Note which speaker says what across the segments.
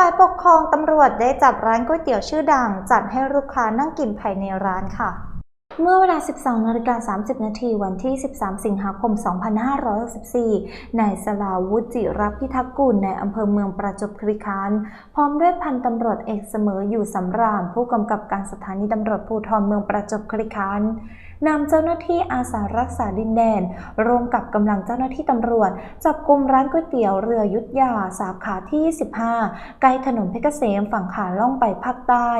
Speaker 1: ฝ่ายปกครองตำรวจได้จับร้านก๋วยเตี๋ยวชื่อดัง จัดให้ลูกค้านั่งกินภายในร้านค่ะ เมื่อเวลา 12นาฬิกา30 นาทีวันที่ 13 สิงหาคม 2564นายสลาวุฒิจิรพิทักษ์กุลในอำเภอเมืองประจวบคีรีขันธ์พร้อมด้วยพันตำรวจเอกเสมออยู่สำราญผู้กำกับการสถานีตำรวจภูธรเมืองประจวบคีรีขันธ์นำเจ้าหน้าที่อาสารักษาดินแดน ร่วมกับกำลังเจ้าหน้าที่ตำรวจ จับกลุ่มร้านก๋วยเตี๋ยวเรือยุทธยา สาขาที่ 25 ใกล้ถนนเพชรเกษมฝั่งขาล่องไปภาคใต้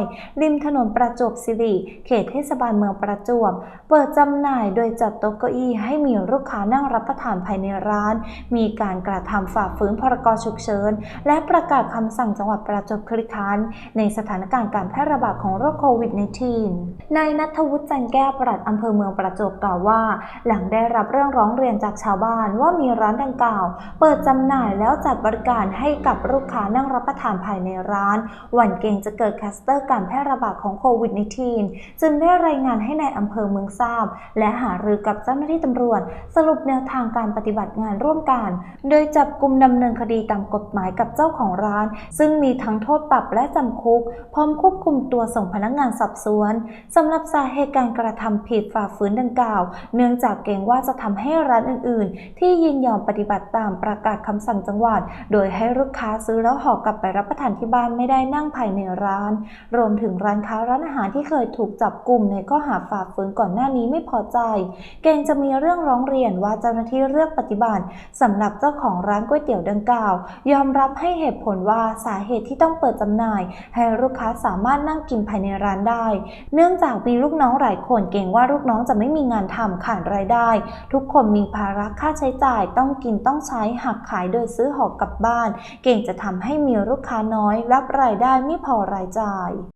Speaker 1: ริมถนนประจวบสิริ เขตเทศบาลเมืองประจวบ เปิดจำหน่ายโดยจัดโต๊ะเก้าอี้ให้มีลูกค้านั่งรับประทานภายในร้าน มีการกระทำฝ่าฝืนพรกฉุกเฉิน และประกาศคำสั่งจังหวัดประจวบคีรีขันธ์ในสถานการณ์การแพร่ระบาดของโรคโควิด -19 นายนัทวุฒิจันแก้วปลัดอำเภอเมืองประจวบกล่าวว่า หลังได้รับเรื่องร้องเรียนจากชาวบ้านว่ามีร้านดังกล่าว เปิดจำหน่ายแล้วจัดบริการให้กับลูกค้านั่งรับประทานภายในร้าน หวั่นเกรงจะเกิดคลัสเตอร์การแพร่ระบาดของโควิด -19 จึงได้รายงานให้ในายอำเภอเมืองทราบ และหารือกับเจ้าหน้าที่ตำรวจ สรุปแนวทางการปฏิบัติงานร่วมกัน โดยจับกลุ่มดำเนินคดีตามกฎหมายกับเจ้าของร้าน ซึ่งมีทั้งโทษปรับและจำคุก พร้อมควบคุมตัวส่งพนักงานสอบสวนสำหรับสาเหตุการกระทำผิดฝ่าฝืนดังกล่าว เนื่องจากเกรงว่าจะทำให้ร้านอื่น ๆ ที่ยินยอมปฏิบัติตามประกาศคำสั่งจังหวัด โดยให้ลูกค้าซื้อแล้วห่อกลับไปรับประทานที่บ้านไม่ได้นั่งภายในร้าน รวมถึงร้านค้าร้านอาหารที่เคยถูกจับกลุ่มในข้อหาฝ่าฝืนก่อนหน้านี้ไม่พอใจ เกรงจะมีเรื่องร้องเรียนว่าเจ้าหน้าที่เลือกปฏิบัติสำหรับเจ้าของร้านก๋วยเตี๋ยวดังกล่าว ยอมรับให้เหตุผลว่าสาเหตุที่ต้องเปิดจำหน่าย ให้ลูกค้าสามารถนั่งกินภายในร้านได้ เนื่องจากมีลูกน้องหลายคนเกรงว่าลูกน้องจะไม่มีงานทำขาดรายได้ ทุกคนมีภาระค่าใช้จ่ายต้องกินต้องใช้หักขายโดยซื้อหอกกลับบ้าน เก่งจะทำให้มีลูกค้าน้อย รับรายได้ไม่พอรายจ่าย